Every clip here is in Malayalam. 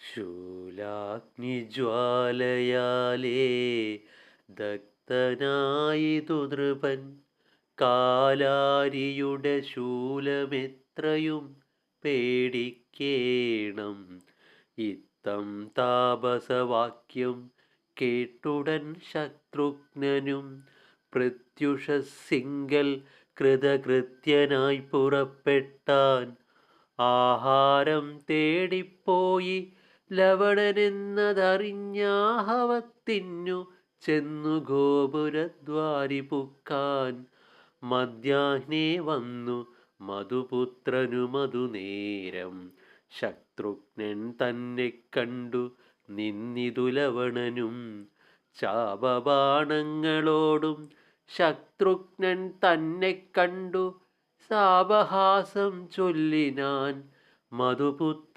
ശൂലാഗ്നിജ്വാലയാലേ ദഗ്ധനായിതു നൃപൻ കാലാരിയുടെ ശൂലമെത്രയും പേടിക്കേണം. ഇത്തം താപസവാക്യം കേട്ടുടൻ ശത്രുഘ്നനും പ്രത്യുഷസിങ്കൽ കൃതകൃത്യനായി പുറപ്പെട്ടാൻ ആഹാരം തേടിപ്പോയി ലവണനെന്നതറിഞ്ഞാഹവത്തിനു ചെന്നു ഗോപുരദ്വാരി പുക്കാൻ മധ്യാഹ്നേ വന്നു മധുപുത്രനു മധുനേരം. ശത്രുഘ്നൻ തന്നെ കണ്ടു നിന്നിതു ലവണനും. ശാപബാണങ്ങളോടും ശത്രുഘ്നൻ തന്നെ കണ്ടു സാപഹാസം ചൊല്ലിനാൻ. മധുപുത്രനുമേവം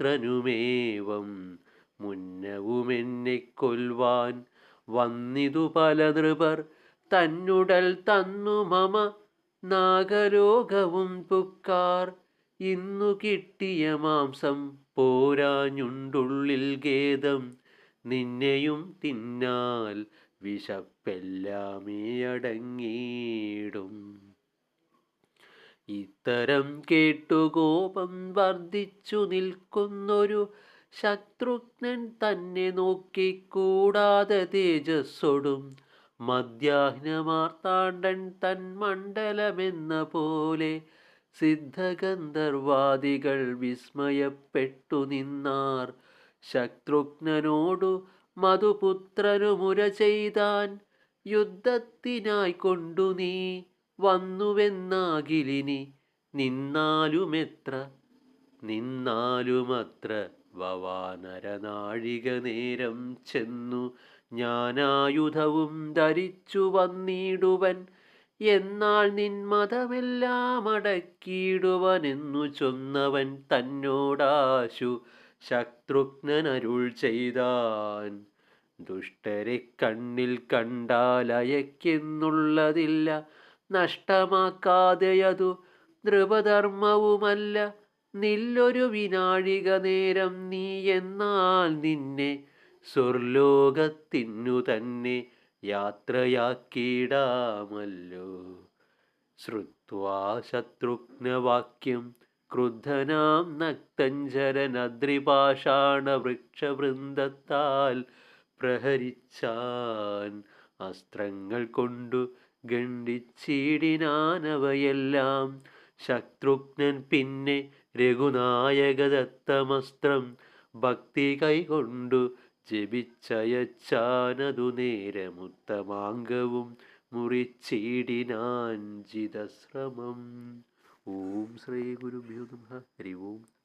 മുന്നവുമെന്നെ കൊൽവാൻ വന്നിതു പല നൃപർ തന്നുടൽ തന്നു മമ നാഗരോഗവും പുക്കാർ. ഇന്നു കിട്ടിയ മാംസം പോരാഞ്ഞുണ്ടുള്ളിൽ ഖേദം. നിന്നെയും തിന്നാൽ വിശപ്പെല്ലാമേ അടങ്ങിയിടും ഇത്തരം കേട്ടു കോപം വർദ്ധിച്ചു നിൽക്കുന്നൊരു ശത്രുഘ്നൻ തന്നെ നോക്കിക്കൂടാതെ തേജസ്സൊടും. മധ്യാഹ്നമാർത്താണ്ടൻ തൻ മണ്ഡലമെന്ന പോലെ സിദ്ധഗന്ധർവാദികൾ വിസ്മയപ്പെട്ടു നിന്നാർ. ശത്രുഘ്നനോടു മധുപുത്രനുമുര ചെയ്താൻ യുദ്ധത്തിനായി കൊണ്ടു നീ. വന്നുവെന്നാകിലിനി നിന്നാലുമെത്ര? നിന്നാലുമത്ര. വവാനരനാഴിക നേരം ചെന്നു ഞാനായുധവും ധരിച്ചു വന്നിടുവൻ. എന്നാൽ നിൻ മതമെല്ലാം അടക്കിയിടുവനെന്നു ചൊന്നവൻ തന്നോടാശു ശത്രുഘ്നനരുൾ ചെയ്താൻ. ദുഷ്ടരെ കണ്ണിൽ കണ്ടാൽ അയക്കെന്നുള്ളതില്ല നഷ്ടമാക്കാതെയതു നൃപധർമ്മവുമല്ല നില്ലൊരു വിനാഴിക നേരം നീ എന്നാൽ നിന്നെ സ്വർലോകത്തിനു തന്നെ യാത്രയാക്കിയിടാമല്ലോ. ശ്രുത്വാ ശത്രുഘ്നവാക്യം ക്രുദ്ധനാം നക്തഞ്ചരനദ്രിപാഷാണവൃക്ഷവൃന്ദത്താൽ പ്രഹരിച്ചാൻ അസ്ത്രങ്ങൾ കൊണ്ടു ഖണ്ഡിച്ചിടിനാനവയെല്ലാം. ശത്രുഘ്നൻ പിന്നെ രഘുനായകദത്തമസ്ത്രം ഭക്തി കൈകൊണ്ടു ജപിച്ചയച്ചാനതു നേരമുത്തമാംഗവും മുറിച്ചിടിനാഞ്ചിതശ്രമം. ഓം ശ്രീ ഗുരുഭ്യോ നമ. ഹരി ഓം.